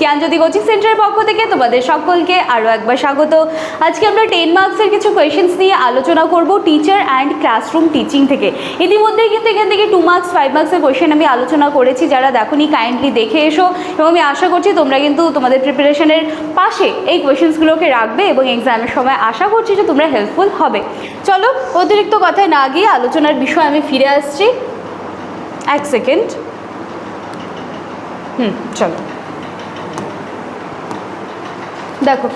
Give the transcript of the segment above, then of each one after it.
জ্ঞানজ্যোতি coaching সেন্টারের পক্ষ থেকে তোমাদের সকলকে আরও একবার স্বাগত। আজকে আমরা টেন মার্কসের কিছু কোয়েশ্চেন্স নিয়ে আলোচনা করব টিচার অ্যান্ড ক্লাসরুম টিচিং থেকে। ইতিমধ্যেই কিন্তু এখান থেকে টু মার্কস ফাইভ মার্কসের কোয়েশ্চেন আমি আলোচনা করেছি, যারা দেখোনি কাইন্ডলি দেখে এসো। এবং আমি আশা করছি তোমরা কিন্তু তোমাদের প্রিপারেশনের পাশে এই কোয়েশ্চেন্সগুলোকে রাখবে এবং এক্সামের সময় আশা করছি যে তোমরা হেল্পফুল হবে। চলো, অতিরিক্ত কথায় না গিয়ে আলোচনার বিষয়ে আমি ফিরে আসছি। এক সেকেন্ড হুম, চলো। দেখো,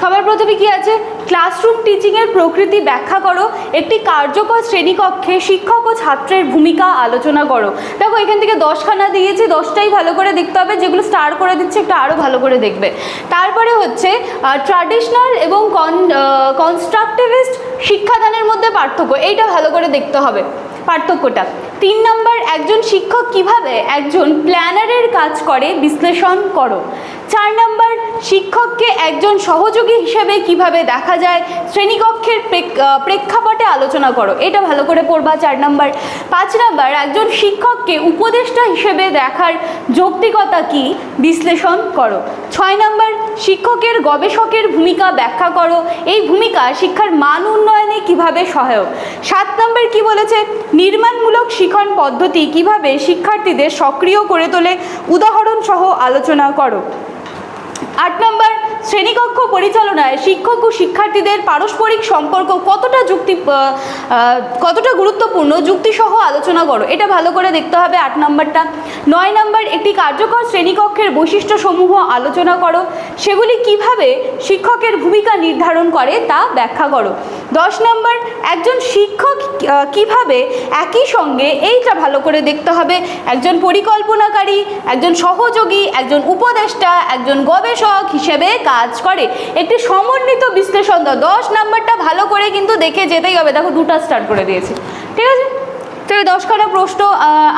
সবার প্রথমে কি আছে? ক্লাসরুম টিচিংয়ের প্রকৃতি ব্যাখ্যা করো, একটি কার্যকর শ্রেণীকক্ষে শিক্ষক ও ছাত্রের ভূমিকা আলোচনা করো। দেখো, এখান থেকে দশখানা দিয়েছি, দশটাই ভালো করে দেখতে হবে, যেগুলো স্টার করে দিচ্ছে, একটু আরও ভালো করে দেখবে। তারপরে হচ্ছে ট্র্যাডিশনাল এবং কন কনস্ট্রাকটিভিস্ট শিক্ষাদানের মধ্যে পার্থক্য, এইটা ভালো করে দেখতে হবে পার্থক্যটা। তিন নম্বর, একজন শিক্ষক কীভাবে একজন প্ল্যানারের কাজ করে, বিশ্লেষণ করো। চার নম্বর শিক্ষককে একজন সহযোগী হিসেবে কীভাবে দেখা যায়? শ্রেণীকক্ষের প্রেক্ষাপটে আলোচনা করো। এটা ভালো করে পড়বা চার নম্বর। পাঁচ নম্বর, একজন শিক্ষককে উপদেষ্টা হিসেবে দেখার যৌক্তিকতা কি? বিশ্লেষণ করো। ছয় নম্বর, শিক্ষকের গবেষকের ভূমিকা ব্যাখ্যা করো। এই ভূমিকা শিক্ষার মান উন্নয়নে কীভাবে সহায়ক? সাত নম্বর কি বলেছে? নির্মাণমূলক শিখন পদ্ধতি কীভাবে শিক্ষার্থীদের সক্রিয় করে তোলে? উদাহরণ সহ আলোচনা করো। আট নম্বর শ্রেণীকক্ষ পরিচালনায় শিক্ষক ও শিক্ষার্থীদের পারস্পরিক সম্পর্ক কতটা যুক্তি কতটা গুরুত্বপূর্ণ যুক্তিসহ আলোচনা করো। এটা ভালো করে দেখতে হবে আট নম্বরটা। নয় নম্বর, একটি কার্যকর শ্রেণীকক্ষের বৈশিষ্ট্যসমূহ আলোচনা করো। সেগুলি কীভাবে শিক্ষকের ভূমিকা নির্ধারণ করে তা ব্যাখ্যা করো। দশ নম্বর, একজন শিক্ষক কীভাবে একই সঙ্গে এইটা ভালো করে দেখতে হবে। একজন পরিকল্পনাকারী, একজন সহযোগী, একজন উপদেষ্টা, একজন গবেষক হিসেবে কাজ করে। একটি সমন্বিত বিশ্লেষণ দাও। দশ নাম্বারটা ভালো করে কিন্তু দেখে যেতেই হবে। দেখো, দুটা স্টার্ট করে দিয়েছি। ঠিক আছে? তো এই দশখানা প্রশ্ন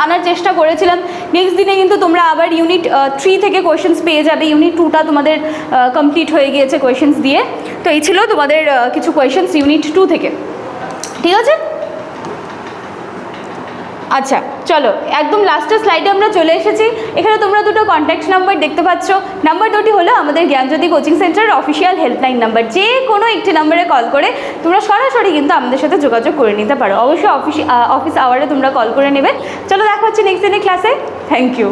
আনার চেষ্টা করেছিলাম। নেক্সট দিনে কিন্তু তোমরা আবার ইউনিট থ্রি থেকে কোয়েশ্চেন্স পেয়ে যাবে। ইউনিট টুটা তোমাদের কমপ্লিট হয়ে গিয়েছে কোয়েশ্চেন্স দিয়ে। তো এই ছিল তোমাদের কিছু কোয়েশ্চেন্স ইউনিট টু থেকে। ঠিক আছে? আচ্ছা চলো, একদম লাস্টের স্লাইডে আমরা চলে এসেছি। এখানে তোমরা দুটো কন্ট্যাক্ট নাম্বার দেখতে পাচ্ছ। নাম্বার দুটি হলো আমাদের জ্ঞানজ্যোতি কোচিং সেন্টারের অফিসিয়াল হেল্পলাইন নাম্বার যে কোনো একটি নাম্বারে কল করে তোমরা সরাসরি কিন্তু আমাদের সাথে যোগাযোগ করে নিতে পারো। অবশ্যই অফিস অফিস আওয়ারে তোমরা কল করে নেবে। চলো, দেখা হচ্ছে নেক্সট দিনের ক্লাসে থ্যাংক ইউ